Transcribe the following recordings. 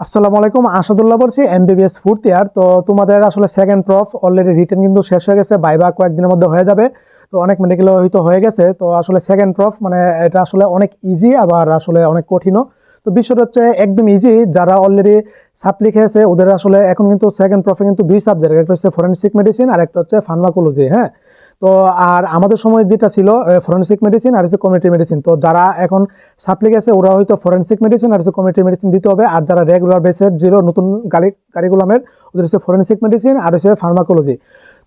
আসসালামু আলাইকুম, আসাদুল্লাহ বলছি এম এমবিবিএস ফুড ইয়ার তো তোমাদের আসলে সেকেন্ড প্রফ অলরেডি রিটার্ন কিন্তু শেষ হয়ে গেছে বাইবা কয়েকদিনের মধ্যে হয়ে যাবে। তো অনেক মেডিকেল হয়তো হয়ে গেছে। তো আসলে সেকেন্ড প্রফ মানে এটা আসলে অনেক ইজি আবার আসলে অনেক কঠিনও। তো বিষয়টা হচ্ছে একদম ইজি যারা অলরেডি সাপ্লি খেয়েছে ওদের আসলে এখন কিন্তু সেকেন্ড প্রফে কিন্তু দুই সাবজেক্ট একটা হচ্ছে ফরেন্সিক মেডিসিন আর একটা হচ্ছে ফার্মাকোলজি হ্যাঁ? তো আর আমাদের সময় যেটা ছিল ফরেন্সিক মেডিসিন আর হচ্ছে কমিউনিটি মেডিসিন তো যারা এখন সাপ্লি গেছে, ওরা হয়তো ফরেন্সিক মেডিসিন আর হচ্ছে কমিউনিটি মেডিসিন দিতে হবে। আর যারা রেগুলার বেসের জিরো নতুন গাড়ি কারিকুলামের ওদের হচ্ছে ফরেন্সিক মেডিসিন আর হচ্ছে ফার্মাকোলজি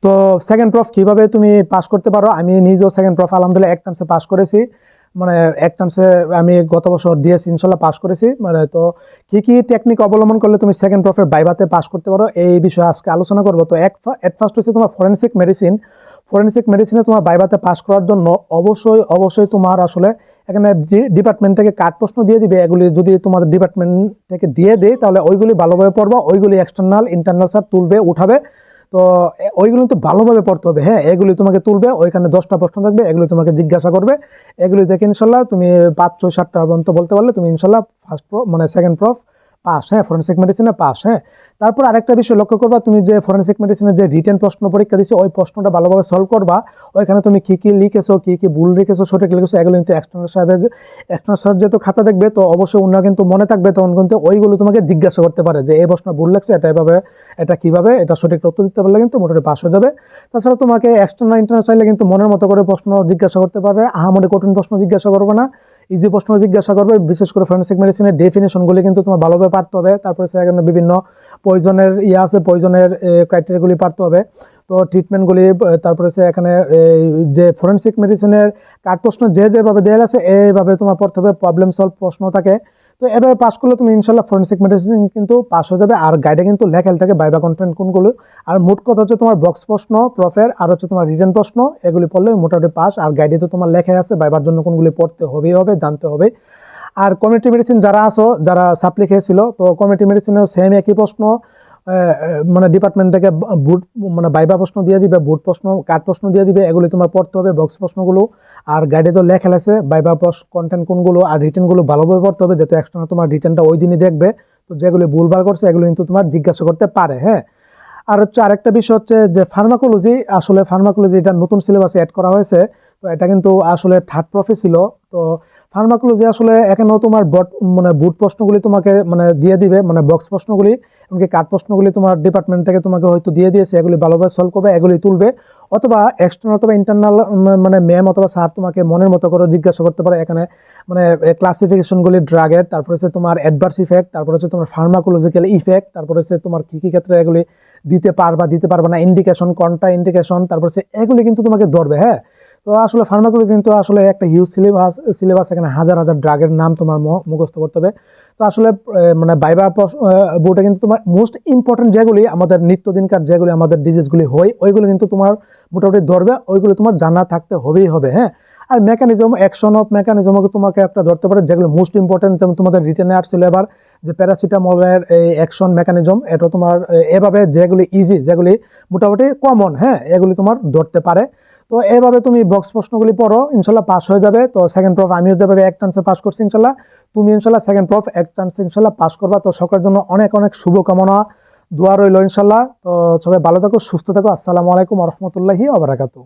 তো সেকেন্ড প্রফ কীভাবে তুমি পাস করতে পারো? আমি নিজেও সেকেন্ড প্রফ আলহামদুলিল্লাহ, এক টার্মসে পাস করেছি। মানে এক চান্সে আমি গত বছর দিয়েছি ইনশাল্লাহ পাস করেছি। মানে তো কি কি টেকনিক অবলম্বন করলে তুমি সেকেন্ড প্রফের বাইবাতে পাস করতে পারো এই বিষয়ে আজকে আলোচনা করব। তো এক এট ফার্স্ট হচ্ছে তোমার ফরেন্সিক মেডিসিন ফরেন্সিক মেডিসিনে তোমার বাইবাতে পাস করার জন্য অবশ্যই অবশ্যই তোমার আসলে এখানে ডিপার্টমেন্ট থেকে কাট প্রশ্ন দিয়ে দিবে, এগুলি যদি তোমাদের ডিপার্টমেন্ট থেকে দিয়ে দেয়, তাহলে ওইগুলি ভালোভাবে পড়বা, ওইগুলি এক্সটার্নাল ইন্টারনাল স্যার তুলবে, উঠাবে। তো ওইগুলো তো ভালোভাবে পড়তে হবে হ্যাঁ? এগুলি তোমাকে তুলবে, ওইখানে দশটা প্রশ্ন থাকবে, এগুলি তোমাকে জিজ্ঞাসা করবে। এগুলি দেখে ইনশাল্লাহ তুমি পাঁচ, ছয়, সাতটা পর্যন্ত বলতে পারলে তুমি ইনশাল্লাহ ফার্স্ট প্রো মানে সেকেন্ড প্রফ পাস হ্যাঁ ফরেন্সিক মেডিসিনে পাস হ্যাঁ তারপর আরেকটা বিষয় লক্ষ্য করবা, তুমি যে ফরেন্সিক মেডিসিনের যে রিটেন প্রশ্ন পরীক্ষা দিছো, ওই প্রশ্নটা ভালোভাবে সলভ করবা। ওইখানে তুমি কী কী লিখেছো, কী কী ভুল লিখেছো, সঠিক লিখেছো, এগুলো কিন্তু এক্সটার্নাল সাহেবের এক্সটার্নাল স্যার যেহেতু খাতা দেখবে, তো অবশ্যই অন্য কিন্তু মনে থাকবে, তখন কিন্তু ওইগুলো তোমাকে জিজ্ঞাসা করতে পারে যে, এই প্রশ্ন ভুল লাগছে এটা এভাবে, এটা কীভাবে, এটা সঠিক উত্তর দিতে পারলে কিন্তু মোটামুটি পাস হয়ে যাবে। তাছাড়া তোমাকে এক্সটার্নাল ইন্টারনাল চাইলে কিন্তু মনের মতো করে প্রশ্ন জিজ্ঞাসা করতে পারে। আহামরি কঠিন প্রশ্ন জিজ্ঞাসা করবে না। ইজি প্রশ্ন জিজ্ঞাসা করবে, বিশেষ করে ফরেন্সিক মেডিসিনের ডেফিনেশনগুলি কিন্তু তোমার ভালোভাবে পারতে হবে। তারপরে সেখানে বিভিন্ন পয়জনের ইয়ে আছে পয়জনের ক্রাইটেরিয়াগুলি পারতে হবে। তো ট্রিটমেন্টগুলি তারপরে সে এখানে যে ফরেন্সিক মেডিসিনের কাট প্রশ্ন যে যেভাবে দেওয়া আছে, এইভাবে তোমার পড়তে হবে। প্রবলেম সলভ প্রশ্ন থাকে। তো এভাবে পাস করলে তুমি ইনশাল্লাহ ফরেন্সিক মেডিসিন কিন্তু পাস হয়ে যাবে। আর গাইডে কিন্তু লেখা থাকে বাইবা কন্টেন্ট কোনগুলো। আর মোট কথা হচ্ছে তোমার বক্স প্রশ্ন প্রফের আর হচ্ছে তোমার রিটেন প্রশ্ন, এগুলি পড়লে মোটামুটি পাস আর গাইডে তো তোমার লেখাই আছে বাইবার জন্য কোনগুলি পড়তে হবেই হবে, জানতে হবে। আর কমিউনিটি মেডিসিন যারা আসো যারা সাপ্লি খেয়েছিল, তো কমিউনিটি মেডিসিনেও সেম একই প্রশ্ন। মানে ডিপার্টমেন্ট থেকে বুট মানে বাইবা প্রশ্ন দিয়ে দিবে বুট প্রশ্ন কাট প্রশ্ন দিয়ে দিবে, এগুলি তোমার পড়তে হবে বক্স প্রশ্নগুলো। আর গাইডে তো লেখা আছে বাইবা কন্টেন্ট কোনগুলো আর রিটার্নগুলো ভালোভাবে পড়তে হবে, যাতে এক্সট্রা তোমার রিটার্নটা ওই দিনই দেখবে। তো যেগুলি ভুলভাল করছে, এগুলো কিন্তু তোমার জিজ্ঞাসা করতে পারে হ্যাঁ? আর হচ্ছে আরেকটা বিষয় হচ্ছে যে ফার্মাকোলজি আসলে ফার্মাকোলজি এটা নতুন সিলেবাসে অ্যাড করা হয়েছে, তো এটা কিন্তু আসলে থার্ড প্রফে ছিল, তো ফার্মাকোলজি আসলে এখানেও তোমার বট মানে বুট প্রশ্নগুলি তোমাকে মানে দিয়ে দিবে মানে বক্স প্রশ্নগুলি, এমনকি কাট প্রশ্নগুলি তোমার ডিপার্টমেন্ট থেকে তোমাকে হয়তো দিয়ে দিয়েছে, এগুলি ভালোভাবে সলভ করবে, এগুলি তুলবে, অথবা এক্সটার্নাল অথবা ইন্টারনাল মানে ম্যাম অথবা স্যার তোমাকে মনের মতো করে জিজ্ঞাসা করতে পারে, এখানে মানে ক্লাসিফিকেশনগুলি ড্রাগের তারপরে হচ্ছে তোমার অ্যাডভার্স ইফেক্ট তারপরে হচ্ছে তোমার ফার্মাকোলজিক্যাল ইফেক্ট তারপরে হচ্ছে তোমার কী কী ক্ষেত্রে এগুলি দিতে পারবা দিতে পারবা না ইন্ডিকেশন কন্ট্রা ইন্ডিকেশন তারপর হচ্ছে এগুলি কিন্তু তোমাকে ধরবে হ্যাঁ? তো আসলে ফার্মাকোলজি কিন্তু আসলে একটা হিউজ সিলেবাস সিলেবাস এখানে হাজার হাজার ড্রাগের নাম তোমার মুখস্থ করতে হবে। তো আসলে মানে বাইবা বোর্ডে কিন্তু তোমার মোস্ট ইম্পর্টেন্ট যেগুলি আমাদের নিত্যদিনকার যেগুলি আমাদের ডিজিজগুলি হয়, ওইগুলো কিন্তু তোমার মোটামুটি ধরবে, ওইগুলো তোমার জানা থাকতে হবেই হবে হ্যাঁ? আর মেকানিজম অ্যাকশন অফ মেকানিজমকে তোমাকে একটা ধরতে পারে, যেগুলো মোস্ট ইম্পর্টেন্ট যেমন তোমাদের রিটেনে আসছিল এবার যে প্যারাসিটামলের এই অ্যাকশন মেকানিজম এটা তোমার এভাবে যেগুলি ইজি যেগুলি মোটামুটি কমন হ্যাঁ? এগুলি তোমার ধরতে পারে। তো এভাবে তুমি বক্স প্রশ্নগুলি পড়ো, ইনশাল্লাহ পাস হয়ে যাবে। তো সেকেন্ড প্রফ আমিও যেভাবে এক চান্সে পাস করছি, ইনশাল্লাহ। তুমি ইনশাল্লাহ সেকেন্ড প্রফ এক চান্সে ইনশাল্লাহ পাস করবা। তো সকলের জন্য অনেক অনেক শুভকামনা, দোয়া রইল ইনশাল্লাহ। তো সবাই ভালো থাকো, সুস্থ থাকো। আসসালামু আলাইকুম রহমতুল্লাহি আবরাকাতু